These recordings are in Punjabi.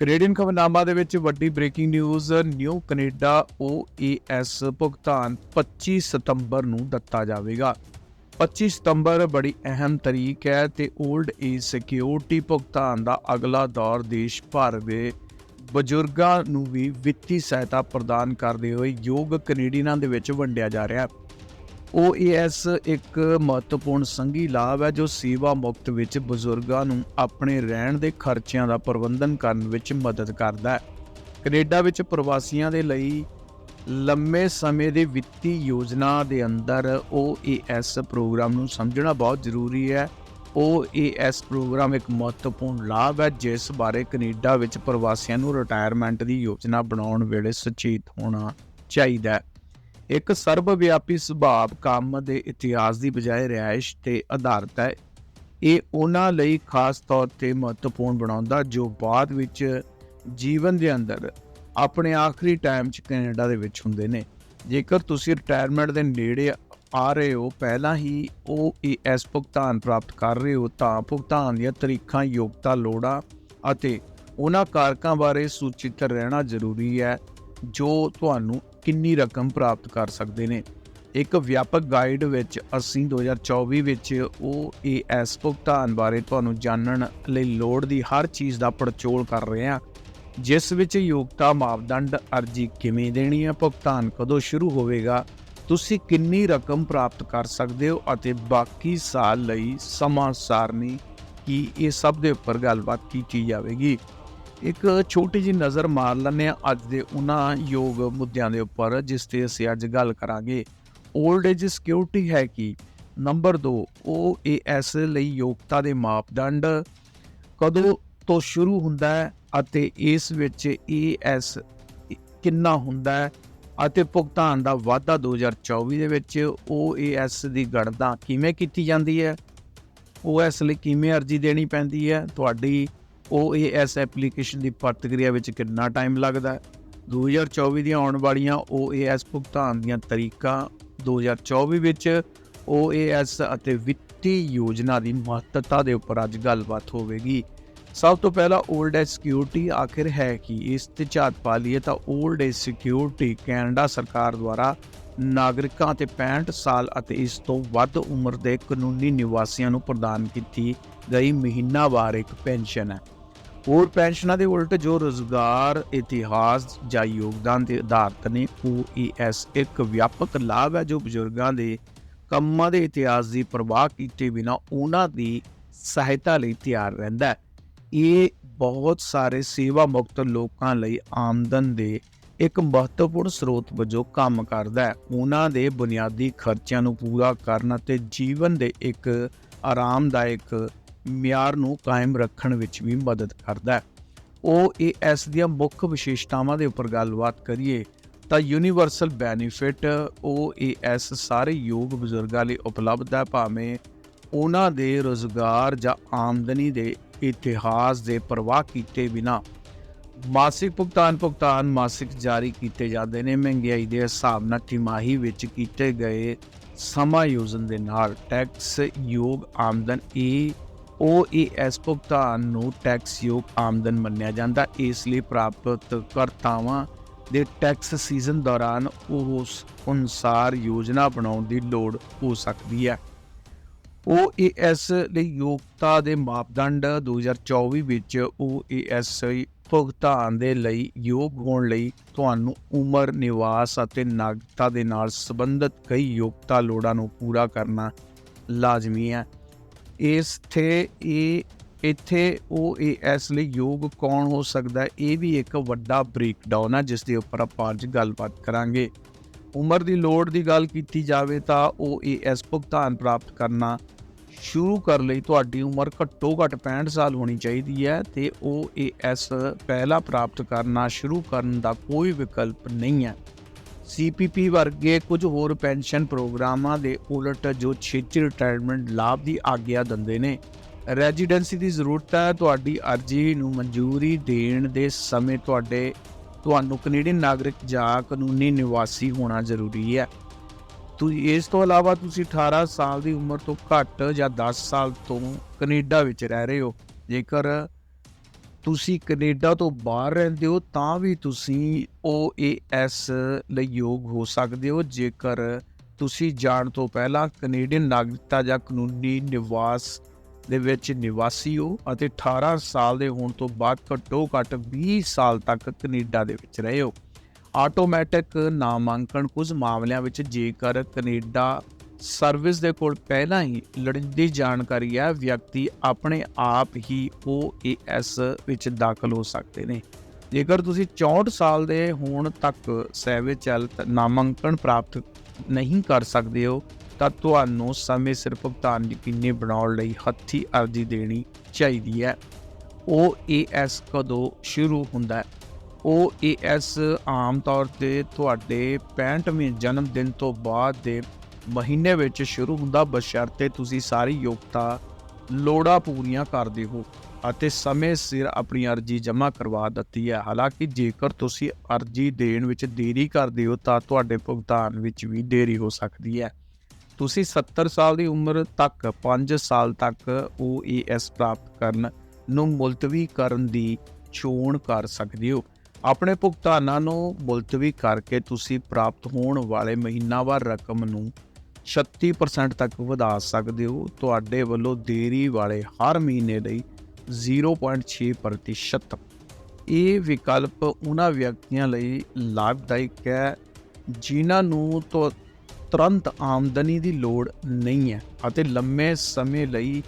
ਕੈਨੇਡੀਅਨ ਖਬਰਨਾਮਾ ਦੇ ਵਿੱਚ ਵੱਡੀ breaking news new Canada OAS ਭੁਗਤਾਨ 25 ਸਤੰਬਰ ਨੂੰ ਦਿੱਤਾ ਜਾਵੇਗਾ। 25 ਸਤੰਬਰ ਬੜੀ ਅਹਿਮ ਤਰੀਕ ਹੈ ਤੇ 올ਡ ਏਜ ਸਿਕਿਉਰਿਟੀ ਭੁਗਤਾਨ ਦਾ ਅਗਲਾ ਦੌਰ ਦੇਸ਼ ਭਰ ਦੇ ਬਜ਼ੁਰਗਾਂ ਨੂੰ ਵੀ ਵਿੱਤੀ ਸਹਾਇਤਾ ਪ੍ਰਦਾਨ ਕਰਦੇ ਹੋਏ ਯੋਗ ਕੈਨੇਡੀਅਨਾਂ ਦੇ ਵਿੱਚ ਵੰਡਿਆ ਜਾ ਰਿਹਾ ਹੈ। OAS ਇੱਕ ਮਹੱਤਵਪੂਰਨ ਸੰਘੀ ਲਾਭ ਹੈ ਜੋ ਸੇਵਾ ਮੁਕਤ ਵਿੱਚ ਬਜ਼ੁਰਗਾਂ ਨੂੰ ਆਪਣੇ ਰਹਿਣ ਦੇ ਖਰਚਿਆਂ ਦਾ ਪ੍ਰਬੰਧਨ ਕਰਨ ਵਿੱਚ ਮਦਦ ਕਰਦਾ ਹੈ। ਕੈਨੇਡਾ ਵਿੱਚ ਪ੍ਰਵਾਸੀਆਂ ਦੇ ਲਈ ਲੰਮੇ ਸਮੇਂ ਦੇ ਵਿੱਤੀ ਯੋਜਨਾ ਦੇ ਅੰਦਰ OAS ਪ੍ਰੋਗਰਾਮ ਨੂੰ ਸਮਝਣਾ ਬਹੁਤ ਜ਼ਰੂਰੀ ਹੈ। OAS ਪ੍ਰੋਗਰਾਮ ਇੱਕ ਮਹੱਤਵਪੂਰਨ ਲਾਭ ਹੈ, ਜਿਸ ਬਾਰੇ ਕੈਨੇਡਾ ਵਿੱਚ ਪ੍ਰਵਾਸੀਆਂ ਨੂੰ ਰਿਟਾਇਰਮੈਂਟ ਦੀ ਯੋਜਨਾ ਬਣਾਉਣ ਵੇਲੇ ਸੁਚੇਤ ਹੋਣਾ ਚਾਹੀਦਾ ਹੈ। ਇੱਕ ਸਰਬ ਵਿਆਪੀ ਸੁਭਾਅ ਕੰਮ ਦੇ ਇਤਿਹਾਸ ਦੀ ਬਜਾਏ ਰਿਹਾਇਸ਼ ਤੇ ਆਧਾਰਿਤ ਹੈ। ਇਹ ਉਹਨਾਂ ਲਈ ਖਾਸ ਤੌਰ ਤੇ ਮਹੱਤਵਪੂਰਨ ਬਣਾਉਂਦਾ ਜੋ ਬਾਅਦ ਵਿੱਚ ਜੀਵਨ ਦੇ ਅੰਦਰ ਆਪਣੇ ਆਖਰੀ ਟਾਈਮ 'ਚ ਕੈਨੇਡਾ ਦੇ ਵਿੱਚ ਹੁੰਦੇ ਨੇ। ਜੇਕਰ ਤੁਸੀਂ ਰਿਟਾਇਰਮੈਂਟ ਦੇ ਨੇੜੇ ਆ ਰਹੇ ਹੋ, ਪਹਿਲਾਂ ਹੀ ਉਹ OAS ਭੁਗਤਾਨ ਪ੍ਰਾਪਤ ਕਰ ਰਹੇ ਹੋ, ਤਾਂ ਭੁਗਤਾਨ ਦੀਆਂ ਤਰੀਕਾਂ ਯੋਗਤਾ, ਲੋੜਾਂ ਅਤੇ ਉਹਨਾਂ ਕਾਰਕਾਂ ਬਾਰੇ ਸੂਚਿਤ ਰਹਿਣਾ ਜ਼ਰੂਰੀ ਹੈ, ਜੋ ਤੁਹਾਨੂੰ ਕਿੰਨੀ ਰਕਮ ਪ੍ਰਾਪਤ ਕਰ ਸਕਦੇ ਨੇ। ਇੱਕ ਵਿਆਪਕ ਗਾਈਡ ਵਿੱਚ ਅਸੀਂ 2024 ਵਿੱਚ ਉਹ OAS ਭੁਗਤਾਨ ਬਾਰੇ ਤੁਹਾਨੂੰ ਜਾਣਨ ਲਈ ਲੋੜ ਦੀ ਹਰ ਚੀਜ਼ ਦਾ ਪੜਚੋਲ ਕਰ ਰਹੇ ਹਾਂ। ਜਿਸ ਵਿੱਚ ਯੋਗਤਾ ਮਾਪਦੰਡ ਅਰਜੀ ਕਿਵੇਂ ਦੇਣੀ ਹੈ, ਭੁਗਤਾਨ ਕਦੋਂ ਸ਼ੁਰੂ ਹੋਵੇਗਾ, ਤੁਸੀਂ ਕਿੰਨੀ ਰਕਮ ਪ੍ਰਾਪਤ ਕਰ ਸਕਦੇ ਹੋ ਅਤੇ ਬਾਕੀ ਸਾਲ ਲਈ ਸਮਾਂ ਸਾਰਣੀ ਕੀ ਇਹ ਸਭ ਦੇ ਉੱਪਰ ਗੱਲਬਾਤ ਕੀਤੀ ਜਾਵੇਗੀ। ਇੱਕ ਛੋਟੀ ਜਿਹੀ ਨਜ਼ਰ ਮਾਰ ਲੈਂਦੇ ਆ ਅੱਜ ਦੇ ਉਹਨਾਂ ਯੋਗ ਮੁੱਦਿਆਂ ਦੇ ਉੱਪਰ, ਜਿਸ ਤੇ ਅਸੀਂ ਅੱਜ ਗੱਲ ਕਰਾਂਗੇ। 올ਡ ਏਜ ਸਿਕਿਉਰਿਟੀ ਹੈ ਕਿ? ਨੰਬਰ 2 OAS ਲਈ ਯੋਗਤਾ ਦੇ ਮਾਪਦੰਡ ਕਦੋਂ ਤੋਂ ਸ਼ੁਰੂ ਹੁੰਦਾ ਹੈ ਅਤੇ ਇਸ ਵਿੱਚ ES ਕਿੰਨਾ ਹੁੰਦਾ ਹੈ ਅਤੇ ਭੁਗਤਾਨ ਦਾ ਵਾਧਾ 2024 ਦੇ ਵਿੱਚ OAS ਦੀ ਗਣਨਾ ਕਿਵੇਂ ਕੀਤੀ ਜਾਂਦੀ ਹੈ? OS ਲਈ ਕਿਵੇਂ ਅਰਜ਼ੀ ਦੇਣੀ ਪੈਂਦੀ ਹੈ? ਤੁਹਾਡੀ OAS ਐਪਲੀਕੇਸ਼ਨ ਦੀ ਪ੍ਰਤੀਕਿਰਿਆ ਵਿੱਚ ਕਿੰਨਾ ਟਾਈਮ ਲੱਗਦਾ ਹੈ? 2024 ਦੀਆਂ ਆਉਣ ਵਾਲੀਆਂ OAS ਭੁਗਤਾਨ ਦੀਆਂ ਤਰੀਕਾਂ 2024 ਵਿੱਚ OAS ਅਤੇ ਵਿੱਤੀ ਯੋਜਨਾ ਦੀ ਮਹੱਤਤਾ ਦੇ ਉੱਪਰ ਅੱਜ ਗੱਲਬਾਤ ਹੋਵੇਗੀ। ਸਭ ਤੋਂ ਪਹਿਲਾਂ 올ਡ ਏਜ ਸਿਕਿਉਰਿਟੀ ਆਖਿਰ ਹੈ ਕਿ? ਇਸ ਤੇ ਝਾਤ ਪਾ ਲਈਏ ਤਾਂ 올ਡ ਏਜ ਸਿਕਿਉਰਿਟੀ ਕੈਨੇਡਾ ਸਰਕਾਰ ਦੁਆਰਾ ਨਾਗਰਿਕਾਂ ਤੇ 65 ਸਾਲ ਅਤੇ ਇਸ ਤੋਂ ਵੱਧ ਉਮਰ ਦੇ ਕਾਨੂੰਨੀ ਨਿਵਾਸੀਆਂ ਨੂੰ ਪ੍ਰਦਾਨ ਕੀਤੀ ਗਈ ਮਹੀਨਾਵਾਰ ਇੱਕ ਪੈਨਸ਼ਨ ਹੈ। ਹੋਰ ਪੈਨਸ਼ਨਾਂ ਦੇ ਉਲਟ ਜੋ ਰੋਜ਼ਗਾਰ, ਇਤਿਹਾਸ ਜਾਂ ਯੋਗਦਾਨ ਦੇ ਆਧਾਰਿਤ ਨੇ OES ਇੱਕ ਵਿਆਪਕ ਲਾਭ ਹੈ ਜੋ ਬਜ਼ੁਰਗਾਂ ਦੇ ਕੰਮਾਂ ਦੇ ਇਤਿਹਾਸ ਦੀ ਪਰਵਾਹ ਕੀਤੇ ਬਿਨਾ ਉਹਨਾਂ ਦੀ ਸਹਾਇਤਾ ਲਈ ਤਿਆਰ ਰਹਿੰਦਾ ਹੈ। ਇਹ ਬਹੁਤ ਸਾਰੇ ਸੇਵਾ ਮੁਕਤ ਲੋਕਾਂ ਲਈ ਆਮਦਨ ਦੇ ਇੱਕ ਮਹੱਤਵਪੂਰਨ ਸਰੋਤ ਵਜੋਂ ਕੰਮ ਕਰਦਾ ਹੈ। ਉਹਨਾਂ ਦੇ ਬੁਨਿਆਦੀ ਖਰਚਿਆਂ ਨੂੰ ਪੂਰਾ ਕਰਨ ਅਤੇ ਜੀਵਨ ਦੇ ਇੱਕ ਆਰਾਮਦਾਇਕ ਮਿਆਰ ਨੂੰ ਕਾਇਮ ਰੱਖਣ ਵਿੱਚ ਵੀ ਮਦਦ ਕਰਦਾ ਹੈ। OAS ਦੀਆਂ ਮੁੱਖ ਵਿਸ਼ੇਸ਼ਤਾਵਾਂ ਦੇ ਉੱਪਰ ਗੱਲਬਾਤ ਕਰੀਏ ਤਾਂ ਯੂਨੀਵਰਸਲ ਬੈਨੀਫਿਟ OAS ਸਾਰੇ ਯੋਗ ਬਜ਼ੁਰਗਾਂ ਲਈ ਉਪਲਬਧ ਹੈ, ਭਾਵੇਂ ਉਹਨਾਂ ਦੇ ਰੋਜ਼ਗਾਰ ਜਾਂ ਆਮਦਨੀ ਦੇ ਇਤਿਹਾਸ ਦੇ ਪਰਵਾਹ ਕੀਤੇ ਬਿਨਾ। ਮਾਸਿਕ ਭੁਗਤਾਨ ਭੁਗਤਾਨ ਮਾਸਿਕ ਜਾਰੀ ਕੀਤੇ ਜਾਂਦੇ ਨੇ, ਮਹਿੰਗਾਈ ਦੇ ਹਿਸਾਬ ਨਾਲ ਤਿਮਾਹੀ ਵਿੱਚ ਕੀਤੇ ਗਏ ਸਮਾਯੋਜਨ ਦੇ ਨਾਲ ਟੈਕਸ ਯੋਗ ਆਮਦਨ ਈ OAS ਭੁਗਤਾਨ ਨੂੰ ਟੈਕਸਯੋਗ ਆਮਦਨ ਮੰਨਿਆ ਜਾਂਦਾ। ਇਸ ਲਈ ਪ੍ਰਾਪਤ ਕਰਤਾਵਾਂ ਦੇ ਟੈਕਸ ਸੀਜ਼ਨ ਦੌਰਾਨ ਉਸ ਅਨੁਸਾਰ ਯੋਜਨਾ ਬਣਾਉਣ ਦੀ ਲੋੜ ਹੋ ਸਕਦੀ ਹੈ। OAS ਲਈ ਯੋਗਤਾ ਦੇ ਮਾਪਦੰਡ 2024 ਵਿੱਚ OAS ਭੁਗਤਾਨ ਦੇ ਲਈ ਯੋਗ ਹੋਣ ਲਈ ਤੁਹਾਨੂੰ ਉਮਰ, ਨਿਵਾਸ ਅਤੇ ਨਾਗਰਿਕਤਾ ਦੇ ਨਾਲ ਸੰਬੰਧਿਤ ਕਈ ਯੋਗਤਾ ਲੋੜਾਂ ਨੂੰ ਪੂਰਾ ਕਰਨਾ ਲਾਜ਼ਮੀ ਹੈ। ਇਸ ਤੇ ਇਹ ਇੱਥੇ OAS ਲਈ ਯੋਗ ਕੌਣ ਹੋ ਸਕਦਾ? ਇਹ ਵੀ ਇੱਕ ਵੱਡਾ ਬ੍ਰੇਕਡਾਊਨ ਹੈ ਜਿਸ ਦੇ ਉੱਪਰ ਆਪਾਂ ਅੱਜ ਗੱਲਬਾਤ ਕਰਾਂਗੇ। ਉਮਰ ਦੀ ਲੋੜ ਦੀ ਗੱਲ ਕੀਤੀ ਜਾਵੇ ਤਾਂ ਉਹ OAS ਭੁਗਤਾਨ ਪ੍ਰਾਪਤ ਕਰਨਾ ਸ਼ੁਰੂ ਕਰ ਲਈ, ਤੁਹਾਡੀ ਉਮਰ ਘੱਟੋ ਘੱਟ 65 ਸਾਲ ਹੋਣੀ ਚਾਹੀਦੀ ਹੈ ਤੇ OAS ਪਹਿਲਾ ਪ੍ਰਾਪਤ ਕਰਨਾ ਸ਼ੁਰੂ ਕਰਨ ਦਾ ਕੋਈ ਵਿਕਲਪ ਨਹੀਂ ਹੈ। CPP ਵਰਗੇ ਕੁਝ ਹੋਰ ਪੈਨਸ਼ਨ ਪ੍ਰੋਗਰਾਮਾਂ ਦੇ ਉਲਟ ਜੋ ਛੇਤੀ ਰਿਟਾਇਰਮੈਂਟ ਲਾਭ ਦੀ ਆਗਿਆ ਦਿੰਦੇ ਨੇ। ਰੈਜ਼ੀਡੈਂਸੀ ਦੀ ਜ਼ਰੂਰਤ ਹੈ, ਤੁਹਾਡੀ ਅਰਜ਼ੀ ਨੂੰ ਮਨਜ਼ੂਰੀ ਦੇਣ ਦੇ ਸਮੇਂ ਤੁਹਾਡੇ, ਤੁਹਾਨੂੰ ਕੈਨੇਡੀਅਨ ਨਾਗਰਿਕ ਜਾਂ ਕਾਨੂੰਨੀ ਨਿਵਾਸੀ ਹੋਣਾ ਜ਼ਰੂਰੀ ਹੈ। ਤੁਸੀਂ ਇਸ ਤੋਂ ਇਲਾਵਾ ਤੁਸੀਂ 18 ਸਾਲ ਦੀ ਉਮਰ ਤੋਂ ਘੱਟ ਜਾਂ 10 ਸਾਲ ਤੋਂ ਕੈਨੇਡਾ ਵਿੱਚ ਰਹਿ ਰਹੇ ਹੋ। ਜੇਕਰ ਤੁਸੀਂ ਕੈਨੇਡਾ ਤੋਂ ਬਾਹਰ ਰਹਿੰਦੇ ਹੋ, ਤਾਂ ਵੀ ਤੁਸੀਂ OAS ਲਈ ਯੋਗ ਹੋ ਸਕਦੇ ਹੋ। ਜੇਕਰ ਤੁਸੀਂ ਜਾਣ ਤੋਂ ਪਹਿਲਾਂ ਕੈਨੇਡੀਅਨ ਨਾਗਰਿਕਤਾ ਜਾਂ ਕਾਨੂੰਨੀ ਨਿਵਾਸ ਦੇ ਵਿੱਚ ਨਿਵਾਸੀ ਹੋ ਅਤੇ 18 ਸਾਲ ਦੇ ਹੋਣ ਤੋਂ ਬਾਅਦ ਘੱਟੋ ਘੱਟ 20 ਸਾਲ ਤੱਕ ਕੈਨੇਡਾ ਦੇ ਵਿੱਚ ਰਹੇ ਹੋ, ਆਟੋਮੈਟਿਕ ਨਾਮਾਂਕਣ ਕੁਝ ਮਾਮਲਿਆਂ ਵਿੱਚ ਜੇਕਰ ਕੈਨੇਡਾ ਸਰਵਿਸ ਦੇ ਕੋਲ ਪਹਿਲਾਂ ਹੀ ਲੋੜੀਂਦੀ ਜਾਣਕਾਰੀ ਹੈ, ਵਿਅਕਤੀ ਆਪਣੇ ਆਪ ਹੀ OAS ਵਿੱਚ ਦਾਖਲ ਹੋ ਸਕਦੇ ਨੇ। ਜੇਕਰ ਤੁਸੀਂ 64 ਸਾਲ ਦੇ ਹੋਣ ਤੱਕ ਸੈਵੇਜ ਹੈਲਥ ਨਾਮਾਂਕਣ ਪ੍ਰਾਪਤ ਨਹੀਂ ਕਰ ਸਕਦੇ ਹੋ, ਤਾਂ ਤੁਹਾਨੂੰ ਸਮੇਂ ਸਿਰ ਭੁਗਤਾਨ ਯਕੀਨੀ ਬਣਾਉਣ ਲਈ ਹੱਥੀ ਅਰਜ਼ੀ ਦੇਣੀ ਚਾਹੀਦੀ ਹੈ। OAS ਕਦੋਂ ਸ਼ੁਰੂ ਹੁੰਦਾ ਹੈ? OAS ਆਮ ਤੌਰ ਤੇ ਤੁਹਾਡੇ 65ਵੇਂ ਜਨਮ ਦਿਨ ਤੋਂ ਬਾਅਦ ਦੇ ਮਹੀਨੇ ਵਿੱਚ ਸ਼ੁਰੂ ਹੁੰਦਾ ਬਸ਼ਰਤੇ ਤੁਸੀਂ ਸਾਰੀ ਯੋਗਤਾ ਲੋੜਾਂ ਪੂਰੀਆਂ ਕਰਦੇ ਹੋ ਅਤੇ ਸਮੇਂ ਸਿਰ ਆਪਣੀ ਅਰਜ਼ੀ ਜਮ੍ਹਾਂ ਕਰਵਾ ਦਿੱਤੀ ਹੈ। ਹਾਲਾਂਕਿ ਜੇਕਰ ਤੁਸੀਂ ਅਰਜ਼ੀ ਦੇਣ ਵਿੱਚ ਦੇਰੀ ਕਰਦੇ ਹੋ ਤਾਂ ਤੁਹਾਡੇ ਭੁਗਤਾਨ ਵਿੱਚ ਵੀ ਦੇਰੀ ਹੋ ਸਕਦੀ ਹੈ। ਤੁਸੀਂ 70 ਸਾਲ ਦੀ ਉਮਰ ਤੱਕ 5 ਸਾਲ ਤੱਕ OAS ਪ੍ਰਾਪਤ ਕਰਨ ਨੂੰ ਮੁਲਤਵੀ ਕਰਨ ਦੀ ਚੋਣ ਕਰ ਸਕਦੇ ਹੋ। ਆਪਣੇ ਭੁਗਤਾਨਾਂ ਨੂੰ ਮੁਲਤਵੀ ਕਰਕੇ ਤੁਸੀਂ ਪ੍ਰਾਪਤ ਹੋਣ ਵਾਲੇ ਮਹੀਨਾਵਾਰ ਰਕਮ ਨੂੰ 36% ਤੱਕ ਵਧਾ ਸਕਦੇ ਹੋ। ਤੁਹਾਡੇ ਵੱਲੋਂ ਦੇਰੀ ਵਾਲੇ ਹਰ ਮਹੀਨੇ ਲਈ 0.6% ਇਹ ਵਿਕਲਪ ਉਹਨਾਂ ਵਿਅਕਤੀਆਂ ਲਈ ਲਾਭਦਾਇਕ ਹੈ, ਜਿਨ੍ਹਾਂ ਨੂੰ ਤੋਂ, ਤੁਰੰਤ ਆਮਦਨੀ ਦੀ ਲੋੜ ਨਹੀਂ ਹੈ ਅਤੇ ਲੰਮੇ ਸਮੇਂ ਲਈ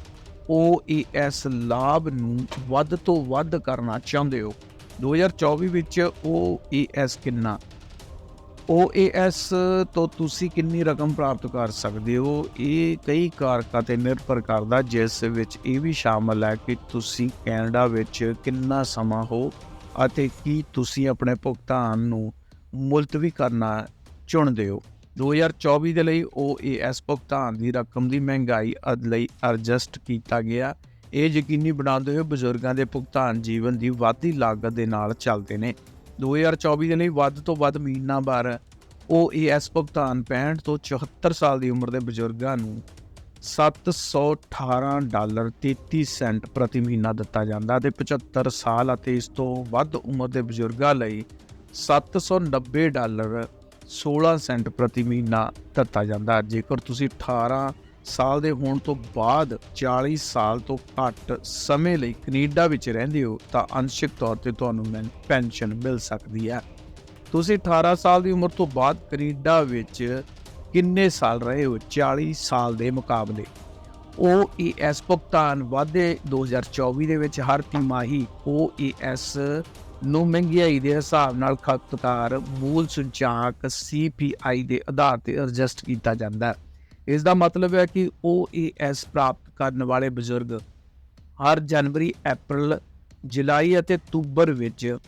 OAS ਲਾਭ ਨੂੰ ਵੱਧ ਤੋਂ ਵੱਧ ਕਰਨਾ ਚਾਹੁੰਦੇ ਹੋ। 2024 ਵਿੱਚ OAS ਕਿੰਨਾ? OAS ਤੋਂ ਤੁਸੀਂ ਕਿੰਨੀ ਰਕਮ ਪ੍ਰਾਪਤ ਕਰ ਸਕਦੇ ਹੋ? ਇਹ ਕਈ ਕਾਰਕਾਂ ਤੇ ਨਿਰਭਰ ਕਰਦਾ, ਜਿਸ ਵਿੱਚ ਇਹ ਵੀ ਸ਼ਾਮਲ ਹੈ ਕਿ ਤੁਸੀਂ ਕੈਨੇਡਾ ਵਿੱਚ ਕਿੰਨਾ ਸਮਾਂ ਹੋ ਅਤੇ ਕੀ ਤੁਸੀਂ ਆਪਣੇ ਭੁਗਤਾਨ ਨੂੰ ਮੁਲਤਵੀ ਕਰਨਾ ਚੁਣਦੇ ਹੋ। 2024 ਦੇ ਲਈ OAS ਭੁਗਤਾਨ ਦੀ ਰਕਮ ਦੀ ਮਹਿੰਗਾਈ ਅਦ ਲਈ ਐਡਜਸਟ ਕੀਤਾ ਗਿਆ। ਇਹ ਯਕੀਨੀ ਬਣਾਉਂਦੇ ਹੋਏ ਬਜ਼ੁਰਗਾਂ ਦੇ ਭੁਗਤਾਨ ਜੀਵਨ ਦੀ ਵਾਧੀ ਲਾਗਤ ਦੇ ਨਾਲ ਚੱਲਦੇ ਨੇ। 2024 ਦੇ ਲਈ ਵੱਧ ਤੋਂ ਵੱਧ ਮਹੀਨਾਵਾਰ OAS ਭੁਗਤਾਨ 65 ਤੋਂ 74 ਸਾਲ ਦੀ ਉਮਰ ਦੇ ਬਜ਼ੁਰਗਾਂ ਨੂੰ 718 ਡਾਲਰ 33 ਸੈਂਟ ਪ੍ਰਤੀ ਮਹੀਨਾ ਦਿੱਤਾ ਜਾਂਦਾ ਤੇ 75 ਸਾਲ ਅਤੇ ਇਸ ਤੋਂ ਵੱਧ ਉਮਰ ਦੇ ਬਜ਼ੁਰਗਾਂ ਲਈ 790 ਡਾਲਰ 16 ਸੈਂਟ ਪ੍ਰਤੀ ਮਹੀਨਾ ਦਿੱਤਾ ਜਾਂਦਾ। ਜੇਕਰ ਤੁਸੀਂ 18 ਸਾਲ ਦੇ ਹੋਣ ਤੋਂ ਬਾਅਦ 40 ਸਾਲ ਤੋਂ ਘੱਟ ਸਮੇਂ ਲਈ ਕੈਨੇਡਾ ਵਿੱਚ ਰਹਿੰਦੇ ਹੋ ਤਾਂ ਅੰਸ਼ਿਕ ਤੌਰ ਤੇ ਤੁਹਾਨੂੰ ਪੈਨਸ਼ਨ ਮਿਲ ਸਕਦੀ ਹੈ। ਤੁਸੀਂ 18 ਸਾਲ ਦੀ ਉਮਰ ਤੋਂ ਬਾਅਦ ਕੈਨੇਡਾ ਵਿੱਚ ਕਿੰਨੇ ਸਾਲ ਰਹੇ ਹੋ? 40 ਸਾਲ ਦੇ ਮੁਕਾਬਲੇ। OAS ਭੁਗਤਾਨ ਵਾਧੇ 2024 ਦੇ ਵਿੱਚ ਹਰ ਤਿਮਾਹੀ OAS ਨੂੰ ਮਹਿੰਗਾਈ ਦੇ ਹਿਸਾਬ ਨਾਲ ਖਪਤਕਾਰ ਮੂਲ ਸੂਚਕ CPI ਦੇ ਆਧਾਰ ਤੇ ਐਡਜਸਟ ਕੀਤਾ ਜਾਂਦਾ ਹੈ। ਇਸ ਦਾ ਮਤਲਬ ਹੈ ਕਿ OAS ਪ੍ਰਾਪਤ ਕਰਨ ਵਾਲੇ ਬਜ਼ੁਰਗ ਹਰ ਜਨਵਰੀ, ਅਪ੍ਰੈਲ, ਜੁਲਾਈ ਅਤੇ ਅਕਤੂਬਰ ਵਿੱਚ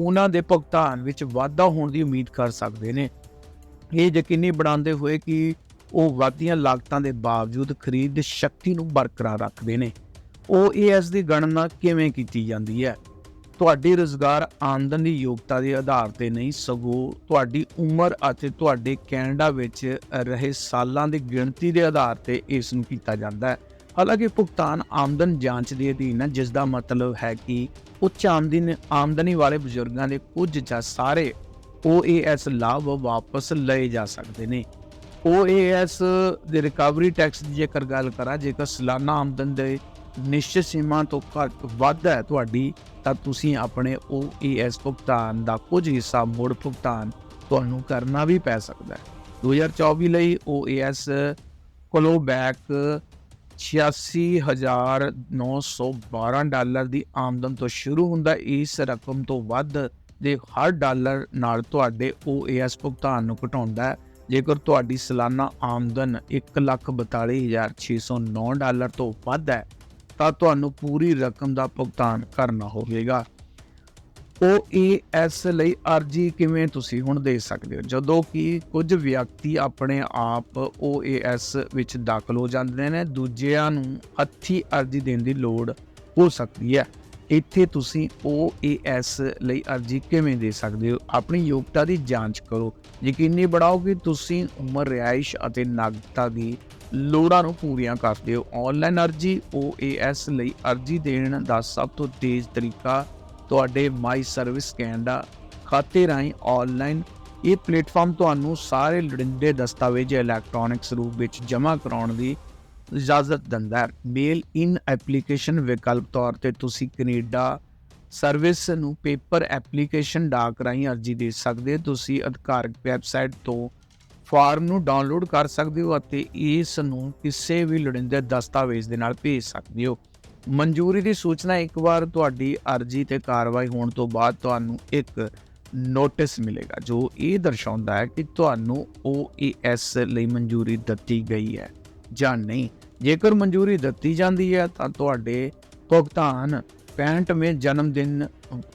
ਉਹਨਾਂ ਦੇ ਭੁਗਤਾਨ ਵਿੱਚ ਵਾਧਾ ਹੋਣ ਦੀ ਉਮੀਦ ਕਰ ਸਕਦੇ ਨੇ। ਇਹ ਯਕੀਨੀ ਬਣਾਉਂਦੇ ਹੋਏ ਕਿ ਉਹ ਵਾਧੀਆਂ ਲਾਗਤਾਂ ਦੇ ਬਾਵਜੂਦ ਖਰੀਦ ਸ਼ਕਤੀ ਨੂੰ ਬਰਕਰਾਰ ਰੱਖਦੇ ਨੇ। OAS ਦੀ ਗਣਨਾ ਕਿਵੇਂ ਕੀਤੀ ਜਾਂਦੀ ਹੈ? ਤੁਹਾਡੀ ਰੋਜ਼ਗਾਰ ਆਮਦਨ ਦੀ ਯੋਗਤਾ ਦੇ ਆਧਾਰ ਤੇ ਨਹੀਂ, ਸਗੋਂ ਤੁਹਾਡੀ ਉਮਰ ਅਤੇ ਤੁਹਾਡੇ ਕੈਨੇਡਾ ਵਿੱਚ ਰਹੇ ਸਾਲਾਂ ਦੀ ਗਿਣਤੀ ਦੇ ਆਧਾਰ ਤੇ ਇਸ ਨੂੰ ਕੀਤਾ ਜਾਂਦਾ ਹੈ। ਹਾਲਾਂਕਿ ਭੁਗਤਾਨ ਆਮਦਨ ਜਾਂਚ ਦੇ ਅਧੀਨ ਹੈ, ਜਿਸ ਦਾ ਮਤਲਬ ਹੈ ਕਿ ਉੱਚ ਆਮਦਨ, ਆਮਦਨੀ ਵਾਲੇ ਬਜ਼ੁਰਗਾਂ ਦੇ ਕੁਝ ਜਾਂ ਸਾਰੇ OAS ਲਾਭ ਵਾਪਸ ਲਏ ਜਾ ਸਕਦੇ ਨੇ। OAS ਦੇ ਰਿਕਵਰੀ ਟੈਕਸ ਦੀ ਜੇਕਰ ਗੱਲ ਕਰਾਂ, ਜੇਕਰ ਸਾਲਾਨਾ ਆਮਦਨ ਦੇ ਨਿਸ਼ਚਿਤ ਸੀਮਾ ਤੋਂ ਘੱਟ ਵੱਧ ਹੈ ਤੁਹਾਡੀ, ਤਾਂ ਤੁਸੀਂ ਆਪਣੇ OAS ਭੁਗਤਾਨ ਦਾ ਕੁਝ ਹਿੱਸਾ ਮੁੜ ਭੁਗਤਾਨ ਤੁਹਾਨੂੰ ਕਰਨਾ ਵੀ ਪੈ ਸਕਦਾ ਹੈ। 2024 ਲਈ OAS ਕੋਲੋਂ ਬੈਕ 86912 ਡਾਲਰ ਦੀ ਆਮਦਨ ਤੋਂ ਸ਼ੁਰੂ ਹੁੰਦਾ ਇਸ ਰਕਮ ਤੋਂ ਵੱਧ ਦੇ ਹਰ ਡਾਲਰ ਨਾਲ ਤੁਹਾਡੇ OAS ਭੁਗਤਾਨ ਨੂੰ ਘਟਾਉਂਦਾ ਹੈ। ਜੇਕਰ ਤੁਹਾਡੀ ਸਾਲਾਨਾ ਆਮਦਨ 142609 ਡਾਲਰ ਤੋਂ ਵੱਧ ਹੈ ਤਾਂ ਤੁਹਾਨੂੰ ਪੂਰੀ ਰਕਮ ਦਾ ਭੁਗਤਾਨ ਕਰਨਾ ਹੋਵੇਗਾ। OAS ਲਈ ਅਰਜ਼ੀ ਕਿਵੇਂ ਤੁਸੀਂ ਹੁਣ ਦੇ ਸਕਦੇ ਹੋ? ਜਦੋਂ ਕਿ ਕੁਝ ਵਿਅਕਤੀ ਆਪਣੇ ਆਪ OAS ਵਿੱਚ ਦਾਖਲ ਹੋ ਜਾਂਦੇ ਨੇ, ਦੂਜਿਆਂ ਨੂੰ ਹੱਥੀ ਅਰਜ਼ੀ ਦੇਣ ਦੀ ਲੋੜ ਹੋ ਸਕਦੀ ਹੈ। ਇੱਥੇ ਤੁਸੀਂ OAS ਲਈ ਅਰਜ਼ੀ ਕਿਵੇਂ ਦੇ ਸਕਦੇ ਹੋ? ਆਪਣੀ ਯੋਗਤਾ ਦੀ ਜਾਂਚ ਕਰੋ। ਯਕੀਨੀ ਬਣਾਓ ਕਿ ਤੁਸੀਂ ਉਮਰ, ਰਿਹਾਇਸ਼ ਅਤੇ ਨਾਗਰਿਕਤਾ ਦੀ ਲੋੜਾਂ ਨੂੰ ਪੂਰੀਆਂ ਕਰਦੇ ਹੋ। ਆਨਲਾਈਨ ਅਰਜ਼ੀ OAS ਲਈ ਅਰਜ਼ੀ ਦੇਣ ਦਾ ਸਭ ਤੋਂ ਤੇਜ਼ ਤਰੀਕਾ ਤੁਹਾਡੇ ਮਾਈ ਸਰਵਿਸ ਕੈਨੇਡਾ ਖਾਤੇ ਰਾਹੀਂ ਆਨਲਾਈਨ ਇਹ ਪਲੇਟਫਾਰਮ ਤੁਹਾਨੂੰ ਸਾਰੇ ਲੋੜੀਂਦੇ ਦਸਤਾਵੇਜ਼ ਇਲੈਕਟ੍ਰੋਨਿਕਸ ਰੂਪ ਵਿੱਚ ਜਮ੍ਹਾਂ ਕਰਾਉਣ ਦੀ ਇਜਾਜ਼ਤ ਦਿੰਦਾ ਹੈ। ਮੇਲ ਇਨ ਐਪਲੀਕੇਸ਼ਨ ਵਿਕਲਪ ਤੌਰ ਤੇ ਤੁਸੀਂ ਕੈਨੇਡਾ ਸਰਵਿਸ ਨੂੰ ਪੇਪਰ ਐਪਲੀਕੇਸ਼ਨ ਡਾਕ ਰਾਹੀਂ ਅਰਜ਼ੀ ਦੇ ਸਕਦੇ ਹੋ। ਤੁਸੀਂ ਅਧਿਕਾਰਕ ਵੈਬਸਾਈਟ ਤੋਂ ਫਾਰਮ ਨੂੰ ਡਾਊਨਲੋਡ ਕਰ ਸਕਦੇ ਹੋ ਅਤੇ ਇਸ ਨੂੰ ਕਿਸੇ ਵੀ ਲੋੜੀਂਦੇ ਦਸਤਾਵੇਜ਼ ਦੇ ਨਾਲ ਭੇਜ ਸਕਦੇ ਹੋ। ਮਨਜ਼ੂਰੀ ਦੀ ਸੂਚਨਾ ਇੱਕ ਵਾਰ ਤੁਹਾਡੀ ਅਰਜ਼ੀ ਤੇ ਕਾਰਵਾਈ ਹੋਣ ਤੋਂ ਬਾਅਦ ਤੁਹਾਨੂੰ ਇੱਕ ਨੋਟਿਸ ਮਿਲੇਗਾ, ਜੋ ਇਹ ਦਰਸਾਉਂਦਾ ਹੈ ਕਿ ਤੁਹਾਨੂੰ OAS ਲਈ ਮਨਜ਼ੂਰੀ ਦਿੱਤੀ ਗਈ ਹੈ ਜਾਂ ਨਹੀਂ। ਜੇਕਰ ਮਨਜ਼ੂਰੀ ਦਿੱਤੀ ਜਾਂਦੀ ਹੈ ਤਾਂ ਤੁਹਾਡੇ ਭੁਗਤਾਨ 65ਵੇਂ ਜਨਮ ਦਿਨ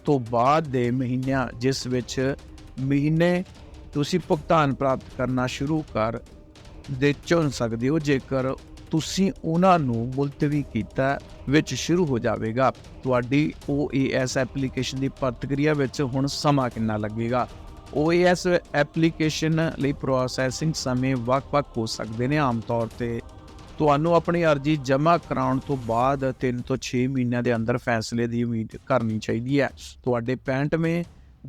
ਤੋਂ ਬਾਅਦ ਦੇ ਮਹੀਨਿਆਂ, ਜਿਸ ਵਿੱਚ ਮਹੀਨੇ ਤੁਸੀਂ ਭੁਗਤਾਨ ਪ੍ਰਾਪਤ ਕਰਨਾ ਸ਼ੁਰੂ ਕਰ ਦੇ ਚੁਣ ਸਕਦੇ ਹੋ, ਜੇਕਰ ਤੁਸੀਂ ਉਹਨਾਂ ਨੂੰ ਮੁਲਤਵੀ ਕੀਤਾ ਵਿੱਚ ਸ਼ੁਰੂ ਹੋ ਜਾਵੇਗਾ। ਤੁਹਾਡੀ OAS ਐਪਲੀਕੇਸ਼ਨ ਦੀ ਪ੍ਰਤੀਕਿਰਿਆ ਵਿੱਚ ਹੁਣ ਸਮਾਂ ਕਿੰਨਾ ਲੱਗੇਗਾ? OAS ਐਪਲੀਕੇਸ਼ਨ ਲਈ ਪ੍ਰੋਸੈਸਿੰਗ ਸਮੇਂ ਵੱਖ-ਵੱਖ ਹੋ ਸਕਦੇ ਨੇ ਆਮ ਤੌਰ ਤੇ। ਤੁਹਾਨੂੰ ਆਪਣੀ ਅਰਜ਼ੀ ਜਮ੍ਹਾਂ ਕਰਾਉਣ ਤੋਂ ਬਾਅਦ 3 ਤੋਂ 6 ਮਹੀਨਿਆਂ ਦੇ ਅੰਦਰ ਫੈਸਲੇ ਦੀ ਉਮੀਦ ਕਰਨੀ ਚਾਹੀਦੀ ਹੈ। ਤੁਹਾਡੇ 65ਵੇਂ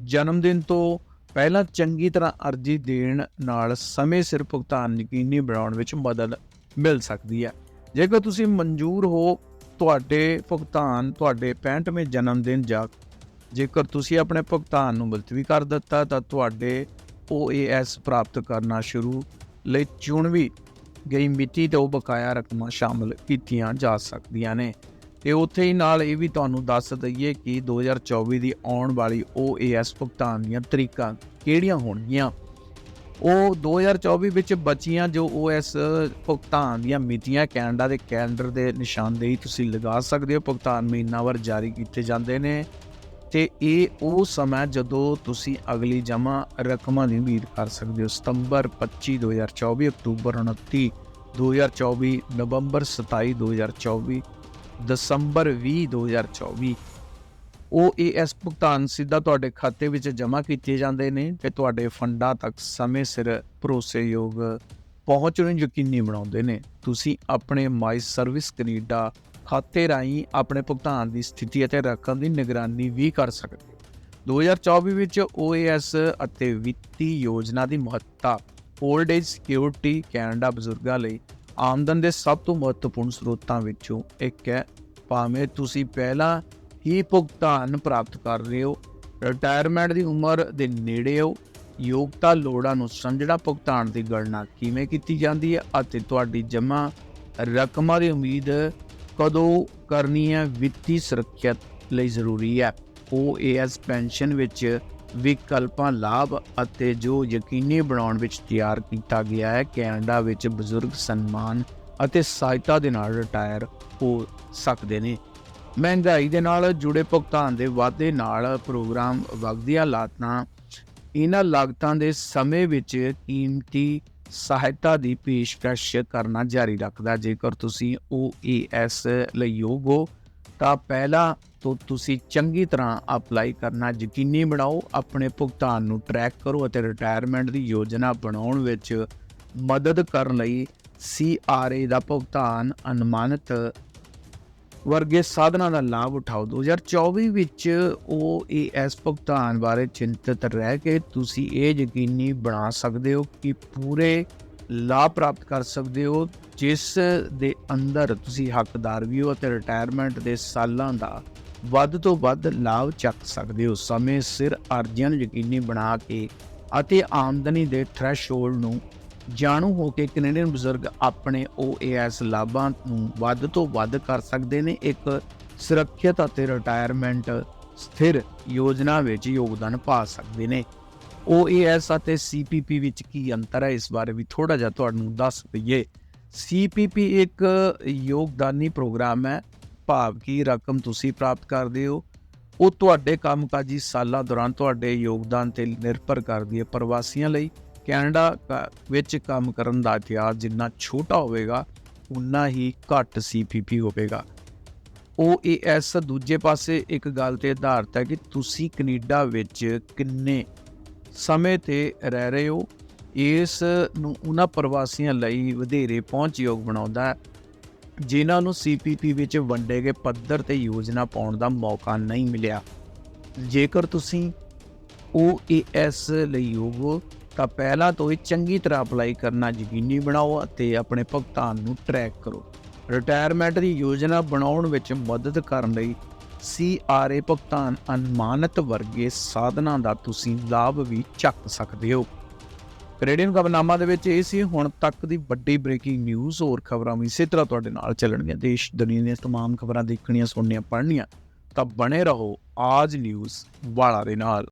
ਜਨਮ ਦਿਨ ਤੋਂ ਪਹਿਲਾਂ ਚੰਗੀ ਤਰ੍ਹਾਂ ਅਰਜ਼ੀ ਦੇਣ ਨਾਲ ਸਮੇਂ ਸਿਰ ਭੁਗਤਾਨ ਯਕੀਨੀ ਬਣਾਉਣ ਵਿੱਚ ਮਦਦ ਮਿਲ ਸਕਦੀ ਹੈ। ਜੇਕਰ ਤੁਸੀਂ ਮਨਜ਼ੂਰ ਹੋ ਤੁਹਾਡੇ ਭੁਗਤਾਨ ਤੁਹਾਡੇ 65ਵੇਂ ਜਨਮ ਦਿਨ ਜਾਂ ਜੇਕਰ ਤੁਸੀਂ ਆਪਣੇ ਭੁਗਤਾਨ ਨੂੰ ਮੁਲਤਵੀ ਕਰ ਦਿੱਤਾ, ਤਾਂ ਤੁਹਾਡੇ OAS ਪ੍ਰਾਪਤ ਕਰਨਾ ਸ਼ੁਰੂ ਲਈ ਚੁਣਵੀ ਗਈ ਮਿਤੀ ਤੇ ਉਹ ਬਕਾਇਆ ਰਕਮਾਂ ਸ਼ਾਮਲ ਕੀਤੀਆਂ ਜਾ ਸਕਦੀਆਂ ਨੇ। ਤੇ ਉੱਥੇ ਹੀ ਨਾਲ ਇਹ ਵੀ ਤੁਹਾਨੂੰ ਦੱਸ ਦਈਏ ਕਿ 2024 ਦੀ ਆਉਣ ਵਾਲੀ OAS ਭੁਗਤਾਨ ਦੀਆਂ ਤਰੀਕਾਂ ਕਿਹੜੀਆਂ ਹੋਣਗੀਆਂ? ਉਹ 2024 ਵਿੱਚ ਬਚੀਆਂ ਜੋ OS ਭੁਗਤਾਨ ਦੀਆਂ ਮਿਤੀਆਂ ਕੈਨੇਡਾ ਦੇ ਕੈਲੰਡਰ ਦੇ ਨਿਸ਼ਾਨਦੇਹੀ ਤੁਸੀਂ ਲਗਾ ਸਕਦੇ ਹੋ। ਭੁਗਤਾਨ ਮਹੀਨਾਵਾਰ ਜਾਰੀ ਕੀਤੇ ਜਾਂਦੇ ਨੇ ਤੇ ਇਹ ਉਹ ਸਮਾਂ ਜਦੋਂ ਤੁਸੀਂ ਅਗਲੀ ਜਮ੍ਹਾਂ ਰਕਮਾਂ ਦੀ ਉਮੀਦ ਕਰ ਸਕਦੇ ਹੋ। ਸਤੰਬਰ 25 2024 ਅਕਤੂਬਰ 29 2024 ਨਵੰਬਰ 27 2024 ਦਸੰਬਰ 20 2024 OAS ਭੁਗਤਾਨ ਸਿੱਧਾ ਤੁਹਾਡੇ ਖਾਤੇ ਵਿੱਚ ਜਮ੍ਹਾਂ ਕੀਤੇ ਜਾਂਦੇ ਨੇ ਤੇ ਤੁਹਾਡੇ ਫੰਡਾਂ ਤੱਕ ਸਮੇਂ ਸਿਰ ਭਰੋਸੇਯੋਗ ਪਹੁੰਚ ਨੂੰ ਯਕੀਨੀ ਬਣਾਉਂਦੇ ਨੇ। ਤੁਸੀਂ ਆਪਣੇ ਮਾਈ ਸਰਵਿਸ ਕੈਨੇਡਾ ਖਾਤੇ ਰਾਹੀਂ ਆਪਣੇ ਭੁਗਤਾਨ ਦੀ ਸਥਿਤੀ ਅਤੇ ਰਕਮ ਦੀ ਨਿਗਰਾਨੀ ਵੀ ਕਰ ਸਕਦੇ ਹੋ। 2024 ਵਿੱਚ OAS ਅਤੇ ਵਿੱਤੀ ਯੋਜਨਾ ਦੀ ਮਹੱਤਤਾ 올ਡ ਏਜ ਸਿਕਿਉਰਿਟੀ ਕੈਨੇਡਾ ਬਜ਼ੁਰਗਾਂ ਲਈ ਆਮਦਨ ਦੇ ਸਭ ਤੋਂ ਮਹੱਤਵਪੂਰਨ ਸਰੋਤਾਂ ਵਿੱਚੋਂ ਇੱਕ ਹੈ। ਭਾਵੇਂ ਤੁਸੀਂ ਪਹਿਲਾਂ ਹੀ ਭੁਗਤਾਨ ਪ੍ਰਾਪਤ ਕਰ ਰਹੇ ਹੋ ਰਿਟਾਇਰਮੈਂਟ ਦੀ ਉਮਰ ਦੇ ਨੇੜੇ ਹੋ, ਯੋਗਤਾ ਲੋੜਾਂ ਨੂੰ ਸਮਝਣਾ ਭੁਗਤਾਨ ਦੀ ਗਣਨਾ ਕਿਵੇਂ ਕੀਤੀ ਜਾਂਦੀ ਹੈ ਅਤੇ ਤੁਹਾਡੀ ਜਮ੍ਹਾਂ ਰਕਮਾਂ ਦੀ ਉਮੀਦ ਕਦੋਂ ਕਰਨੀ ਹੈ, ਵਿੱਤੀ ਸੁਰੱਖਿਅਤ ਲਈ ਜ਼ਰੂਰੀ ਹੈ। OAS ਪੈਨਸ਼ਨ ਵਿੱਚ ਵਿਕਲਪਾਂ, ਲਾਭ ਅਤੇ ਜੋ ਯਕੀਨੀ ਬਣਾਉਣ ਵਿੱਚ ਤਿਆਰ ਕੀਤਾ ਗਿਆ ਹੈ, ਕੈਨੇਡਾ ਵਿੱਚ ਬਜ਼ੁਰਗ ਸਨਮਾਨ ਅਤੇ ਸਹਾਇਤਾ ਦੇ ਨਾਲ ਰਿਟਾਇਰ ਹੋ ਸਕਦੇ ਨੇ। ਮਹਿੰਗਾਈ ਦੇ ਨਾਲ ਜੁੜੇ ਭੁਗਤਾਨ ਦੇ ਵਾਧੇ ਨਾਲ ਪ੍ਰੋਗਰਾਮ ਵਗਦੀਆਂ ਲਾਗਤਾਂ ਇਹਨਾਂ ਲਾਗਤਾਂ ਦੇ ਸਮੇਂ ਵਿੱਚ ਕੀਮਤੀ ਸਹਾਇਤਾ ਦੀ ਪੇਸ਼ਕਸ਼ ਕਰਨਾ ਜਾਰੀ ਰੱਖਦਾ ਜੇਕਰ ਤੁਸੀਂ OAS ਲਈ ਯੋਗ ਹੋ ਤਾਂ ਪਹਿਲਾਂ ਤੋਂ ਤੁਸੀਂ ਚੰਗੀ ਤਰ੍ਹਾਂ ਅਪਲਾਈ ਕਰਨਾ, ਯਕੀਨੀ ਬਣਾਓ, ਆਪਣੇ ਭੁਗਤਾਨ ਨੂੰ ਟਰੈਕ ਕਰੋ ਅਤੇ ਰਿਟਾਇਰਮੈਂਟ ਦੀ ਯੋਜਨਾ ਬਣਾਉਣ ਵਿੱਚ ਮਦਦ ਕਰਨ ਲਈ CRA ਦਾ ਭੁਗਤਾਨ ਅਨੁਮਾਨਿਤ ਵਰਗੇ ਸਾਧਨਾਂ ਦਾ ਲਾਭ ਉਠਾਓ। 2024 ਵਿੱਚ OAS ਭੁਗਤਾਨ ਬਾਰੇ ਚਿੰਤਤ ਰਹਿ ਕੇ ਤੁਸੀਂ ਇਹ ਯਕੀਨੀ ਬਣਾ ਸਕਦੇ ਹੋ ਕਿ ਪੂਰੇ ਲਾਭ ਪ੍ਰਾਪਤ ਕਰ ਸਕਦੇ ਹੋ, ਜਿਸ ਦੇ ਅੰਦਰ ਤੁਸੀਂ ਹੱਕਦਾਰ ਵੀ ਹੋ ਅਤੇ ਰਿਟਾਇਰਮੈਂਟ ਦੇ ਸਾਲਾਂ ਦਾ ਵੱਧ ਤੋਂ ਵੱਧ ਲਾਭ ਚੱਕ ਸਕਦੇ ਹੋ। ਸਮੇਂ ਸਿਰ ਅਰਜ਼ੀਆਂ ਨੂੰ ਯਕੀਨੀ ਬਣਾ ਕੇ ਅਤੇ ਆਮਦਨੀ ਦੇ ਥ੍ਰੈਸ਼ਹੋਲਡ ਨੂੰ ਜਾਣੂ ਹੋ ਕੇ ਕੈਨੇਡੀਅਨ ਬਜ਼ੁਰਗ ਆਪਣੇ OAS ਲਾਭਾਂ ਨੂੰ ਵੱਧ ਤੋਂ ਵੱਧ ਕਰ ਸਕਦੇ ਨੇ। ਇੱਕ ਸੁਰੱਖਿਅਤ ਅਤੇ ਰਿਟਾਇਰਮੈਂਟ ਸਥਿਰ ਯੋਜਨਾ ਵਿੱਚ ਯੋਗਦਾਨ ਪਾ ਸਕਦੇ ਨੇ। OAS ਅਤੇ CPP ਵਿੱਚ ਕੀ ਅੰਤਰ ਹੈ? ਇਸ ਬਾਰੇ ਵੀ ਥੋੜਾ ਜਿਹਾ ਤੁਹਾਨੂੰ ਦੱਸ ਦਈਏ। CPP ਇੱਕ ਯੋਗਦਾਨੀ ਪ੍ਰੋਗਰਾਮ ਹੈ। ਭਾਵ ਕਿ ਰਕਮ ਤੁਸੀਂ ਪ੍ਰਾਪਤ ਕਰਦੇ ਹੋ। ਉਹ ਤੁਹਾਡੇ ਕੰਮਕਾਜੀ ਸਾਲਾਂ ਦੌਰਾਨ ਤੁਹਾਡੇ ਯੋਗਦਾਨ ਤੇ ਨਿਰਭਰ ਕਰਦੀ ਹੈ ਪ੍ਰਵਾਸੀਆਂ ਲਈ। ਕੈਨੇਡਾ ਕ- ਵਿੱਚ ਕੰਮ ਕਰਨ ਦਾ ਇਤਿਹਾਸ ਜਿੰਨਾ ਛੋਟਾ ਹੋਵੇਗਾ ਉਨਾ ਹੀ ਘੱਟ CPP ਹੋਵੇਗਾ। OAS ਦੂਜੇ ਪਾਸੇ ਇੱਕ ਗੱਲ ਤੇ ਆਧਾਰਿਤ ਹੈ ਕਿ ਤੁਸੀਂ ਕੈਨੇਡਾ ਵਿੱਚ ਕਿੰਨੇ ਸਮੇਂ ਤੇ ਰਹਿ ਰਹੇ ਹੋ, ਇਸ ਨੂੰ ਉਹਨਾਂ ਪ੍ਰਵਾਸੀਆਂ ਲਈ ਵਧੇਰੇ ਪਹੁੰਚਯੋਗ ਬਣਾਉਂਦਾ ਜਿਨ੍ਹਾਂ ਨੂੰ CPP ਵਿੱਚ ਵੰਡੇ ਗਏ ਪੱਧਰ ਤੇ ਯੋਜਨਾ ਪਾਉਣ ਦਾ ਮੌਕਾ ਨਹੀਂ ਮਿਲਿਆ। ਜੇਕਰ ਤੁਸੀਂ OAS ਲਈ ਹੋ, ਤਾਂ ਪਹਿਲਾਂ ਤੋਂ ਹੀ ਚੰਗੀ ਤਰ੍ਹਾਂ ਅਪਲਾਈ ਕਰਨਾ ਯਕੀਨੀ ਬਣਾਓ ਅਤੇ ਆਪਣੇ ਭੁਗਤਾਨ ਨੂੰ ਟਰੈਕ ਕਰੋ। ਰਿਟਾਇਰਮੈਂਟ ਦੀ ਯੋਜਨਾ ਬਣਾਉਣ ਵਿੱਚ ਮਦਦ ਕਰਨ ਲਈ CRA ਭੁਗਤਾਨ ਅਨੁਮਾਨਿਤ ਵਰਗੇ ਸਾਧਨਾਂ ਦਾ ਤੁਸੀਂ ਲਾਭ ਵੀ ਚੱਕ ਸਕਦੇ ਹੋ। ਕੈਨੇਡੀਅਨ ਖਬਰਨਾਮਾ ਦੇ ਵਿੱਚ ਇਹ ਸੀ, ਹੁਣ ਤੱਕ ਦੀ ਵੱਡੀ ਬ੍ਰੇਕਿੰਗ ਨਿਊਜ਼ ਹੋਰ ਖਬਰਾਂ ਵੀ ਇਸੇ ਤਰ੍ਹਾਂ ਤੁਹਾਡੇ ਨਾਲ ਚੱਲਣਗੀਆਂ। ਦੇਸ਼ ਦੁਨੀਆ ਦੀਆਂ ਤਮਾਮ ਖਬਰਾਂ ਦੇਖਣੀਆਂ, ਸੁਣਨੀਆਂ, ਪੜ੍ਹਨੀਆਂ, ਤਾਂ ਬਣੇ ਰਹੋ ਆਜ ਨਿਊਜ਼ ਵਾਲਾ ਦੇ ਨਾਲ।